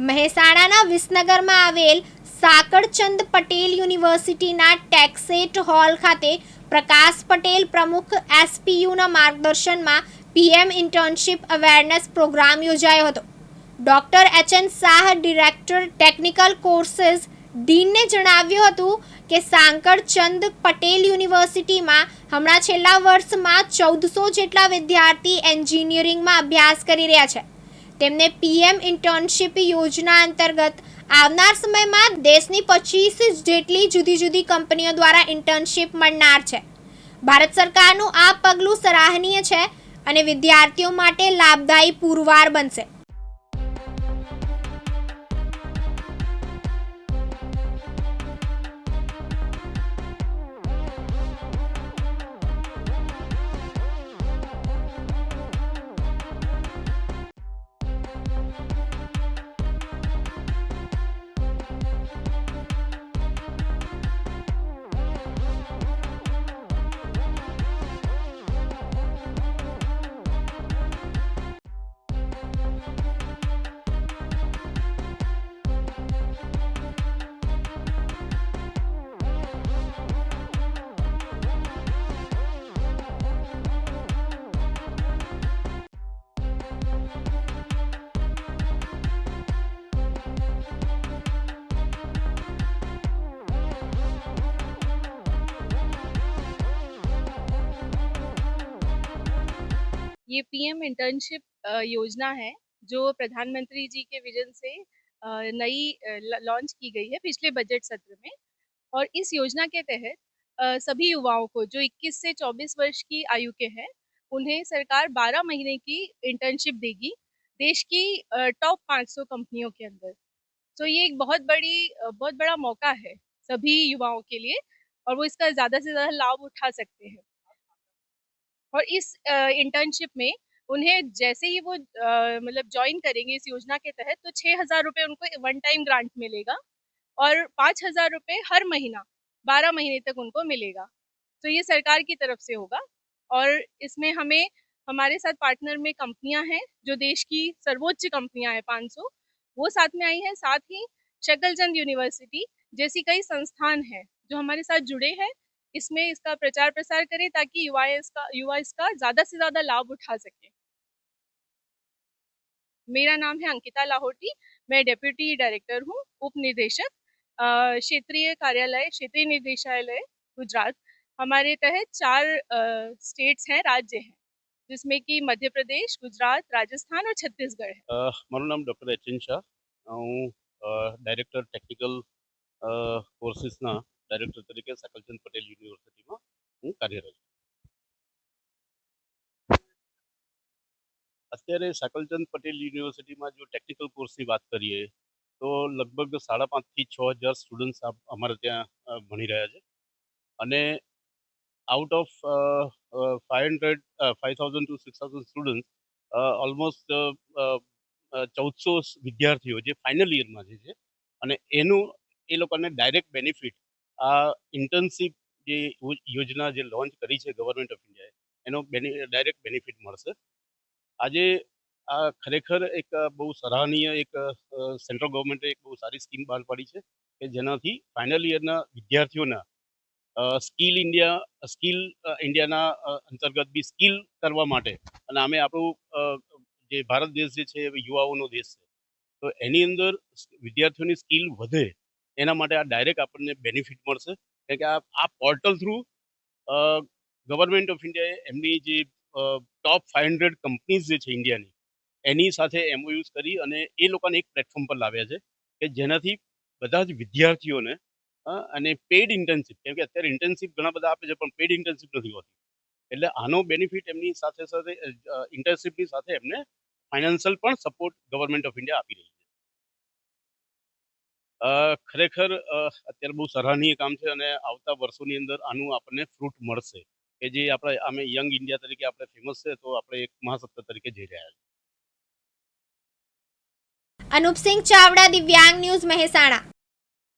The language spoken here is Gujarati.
મહેસાણાના વિસનગરમાં આવેલ સાકળચંદ પટેલ યુનિવર્સિટીના ટેક્સેટ હોલ ખાતે પ્રકાશ પટેલ પ્રમુખ એસપીયુના માર્ગદર્શનમાં પીએમ ઇન્ટર્નશીપ અવેરનેસ પ્રોગ્રામ યોજાયો હતો. Doctor H N Shah, director technical courses ડીનને જણાવ્યું હતું કે સાંકળચંદ પટેલ યુનિવર્સિટીમાં હમણાં છેલ્લા વર્ષમાં ચૌદસો જેટલા વિદ્યાર્થી એન્જિનિયરિંગમાં અભ્યાસ કરી રહ્યા છે. તેમને પીએમ ઇન્ટર્નશીપ યોજના અંતર્ગત આવનાર સમયમાં દેશની પચીસ જેટલી જુદી જુદી કંપનીઓ દ્વારા ઇન્ટર્નશીપ મળનાર છે. ભારત સરકારનું આ પગલું સરાહનીય છે અને વિદ્યાર્થીઓ માટે લાભદાયી પુરવાર બનશે. ये पीएम इंटर्नशिप योजना है, जो प्रधानमंत्री जी के विजन से नई लॉन्च की गई है पिछले बजट सत्र में। और इस योजना के तहत सभी युवाओं को जो 21 से 24 वर्ष की आयु के हैं, उन्हें सरकार 12 महीने की इंटर्नशिप देगी, देश की टॉप 500 कंपनियों के अंदर। तो ये एक बहुत बड़ी बहुत बड़ा मौका है सभी युवाओं के लिए, और वो इसका ज़्यादा से ज़्यादा लाभ उठा सकते हैं। और इस इंटर्नशिप में उन्हें जैसे ही वो मतलब ज्वाइन करेंगे इस योजना के तहत तो छः हज़ार रुपये उनको वन टाइम ग्रांट मिलेगा और पाँच हज़ार रुपये हर महीना, बारह महीने तक उनको मिलेगा। तो ये सरकार की तरफ़ से होगा और इसमें हमें, हमारे साथ पार्टनर में कंपनियाँ हैं, जो देश की सर्वोच्च कंपनियाँ हैं 500 वो साथ में आई हैं, साथ ही शकलचंद यूनिवर्सिटी जैसी कई संस्थान हैं, जो हमारे साथ जुड़े हैं इसमें इसका प्रचार प्रसार करें ताकि युवा इसका युवा इसका ज़्यादा से ज़्यादा लाभ उठा सके। मेरा नाम है अंकिता लाहौटी, मैं डेप्यूटी डायरेक्टर हूँ उप निदेशक क्षेत्रीय कार्यालय, क्षेत्रीय निदेशालय, गुजरात। हमारे तहत चार स्टेट्स हैं, राज्य हैं, जिसमें कि मध्य प्रदेश, गुजरात, राजस्थान और छत्तीसगढ़ है। मेरा नाम डॉक्टर एच एन शाह हूँ डायरेक्टर टेक्निकल कोर्सेस ना। ડાયરેક્ટર તરીકે સકલચંદ પટેલ યુનિવર્સિટીમાં હું કાર્યરત છું. અત્યારે સકલચંદ પટેલ યુનિવર્સિટીમાં જો ટેકનિકલ કોર્સની વાત કરીએ, તો લગભગ સાડા પાંચથી છ હજાર સ્ટુડન્ટ્સ અમારે ત્યાં ભણી રહ્યા છે. અને out of five hundred five thousand to six thousand student almost ચૌદસો વિદ્યાર્થીઓ જે ફાઇનલ યરમાં જે છે, અને એનું, એ લોકોને ડાયરેક્ટ બેનિફિટ આ ઇન્ટર્નશીપ જે યોજ- યોજના જે લોન્ચ કરી છે ગવર્મેન્ટ ઓફ ઇન્ડિયાએ એનો ડાયરેક્ટ બેનિફિટ મળશે. આજે આ ખરેખર એક બહુ સરાહનીય એક સેન્ટ્રલ ગવર્મેન્ટે એક બહુ સારી સ્કીમ બહાર પાડી છે કે જેનાથી ફાઇનલ યરના વિદ્યાર્થીઓના સ્કિલ ઇન્ડિયા, સ્કિલ ઇન્ડિયાના અંતર્ગત બી સ્કિલ કરવા માટે. અને આમે આપણું જે ભારત દેશ જે છે યુવાઓનો દેશ છે. તો એની અંદર વિદ્યાર્થીઓની સ્કિલ વધે એના માટે આ ડાયરેક્ટ આપણને બેનિફિટ મળશે. કારણ કે આ આ પોર્ટલ થ્રુ ગવર્મેન્ટ ઓફ ઇન્ડિયાએ એમની જે ટોપ ફાઇવ હંડ્રેડ કંપનીઝ જે છે ઇન્ડિયાની, એની સાથે એમઓયુઝ કરી અને એ લોકોને એક પ્લેટફોર્મ પર લાવ્યા છે કે જેનાથી બધા જ વિદ્યાર્થીઓને અને પેડ ઇન્ટર્નશીપ કેમ કે અત્યારે ઇન્ટર્નશીપ ઘણા બધા આપે છે, પણ પેડ ઇન્ટર્નશીપ નથી હોતી. એટલે આનો બેનિફિટ એમની સાથે સાથે ઇન્ટર્નશીપની સાથે એમને ફાઇનાન્શિયલ પણ સપોર્ટ ગવર્મેન્ટ ઓફ ઇન્ડિયા આપી રહી છે. ખરેખર અત્યારે બહુ સરાહનીય કામ છે અને આવતા વર્ષોની અંદર આનું આપણને ફ્રૂટ મળશે કે જે આપણે, અમે યંગ ઇન્ડિયા તરીકે આપણે ફેમસ છે, તો આપણે એક મહાસત્તા તરીકે જઈ રહ્યા છીએ. અનુપસિંહ ચાવડા, દિવ્યાંગ ન્યૂઝ મહેસાણા.